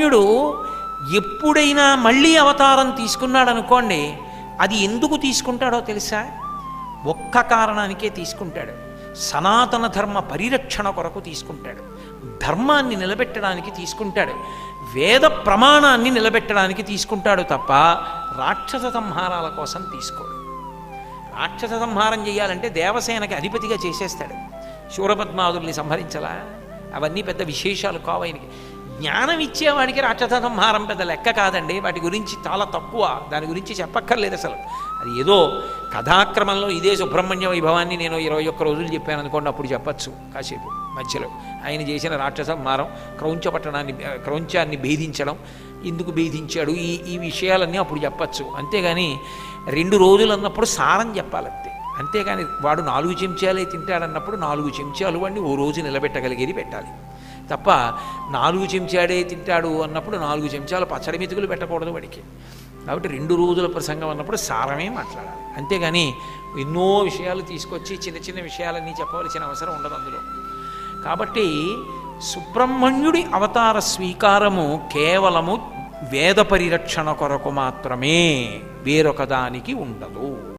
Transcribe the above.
సుబ్రహ్మణ్యుడు ఎప్పుడైనా మళ్ళీ అవతారం తీసుకున్నాడు అనుకోండి అది ఎందుకు తీసుకుంటాడో తెలుసా? ఒక్క కారణానికే తీసుకుంటాడు. సనాతన ధర్మ పరిరక్షణ కొరకు తీసుకుంటాడు. ధర్మాన్ని నిలబెట్టడానికి తీసుకుంటాడు. వేద ప్రమాణాన్ని నిలబెట్టడానికి తీసుకుంటాడు తప్ప రాక్షస సంహారాల కోసం తీసుకోడు. రాక్షస సంహారం చేయాలంటే దేవసేనకి అధిపతిగా చేసేస్తాడు. శూరపద్మాదుల్ని సంహరించలా? అవన్నీ పెద్ద విశేషాలు కావు ఆయనకి. జ్ఞానం ఇచ్చేవాడికి రాక్షస సంహారం పెద్ద లెక్క కాదండి. వాటి గురించి చాలా తక్కువ. దాని గురించి చెప్పక్కర్లేదు అసలు. అది ఏదో కథాక్రమంలో ఇదే సుబ్రహ్మణ్య వైభవాన్ని నేను ఇరవై ఒక్క రోజులు చెప్పాను అనుకోండి అప్పుడు చెప్పచ్చు కాసేపు మధ్యలో. ఆయన చేసిన రాక్షస సంహారం క్రౌంచ పట్టణాన్ని క్రౌంచాన్ని భేదించడం ఎందుకు భేదించాడు. ఈ ఈ విషయాలన్నీ అప్పుడు చెప్పచ్చు. అంతేగాని రెండు రోజులు అన్నప్పుడు సారం చెప్పాలంతే. అంతేగాని వాడు నాలుగు చెంచాలే తింటాడన్నప్పుడు నాలుగు చెంచాలు వాడిని ఓ రోజు నిలబెట్టగలిగేది పెట్టాలి. తప్ప నాలుగు చెంచాడే తింటాడు అన్నప్పుడు నాలుగు చెంచాలు పచ్చడి మెతుకులు పెట్టకూడదు వాడికి. కాబట్టి రెండు రోజుల ప్రసంగం అన్నప్పుడు సారమే మాట్లాడాలి. అంతేగాని ఎన్నో విషయాలు తీసుకొచ్చి చిన్న చిన్న విషయాలన్నీ చెప్పవలసిన అవసరం ఉండదు అందులో. కాబట్టి సుబ్రహ్మణ్యుడి అవతార స్వీకారము కేవలము వేద పరిరక్షణ కొరకు మాత్రమే వేరొక దానికి ఉండదు.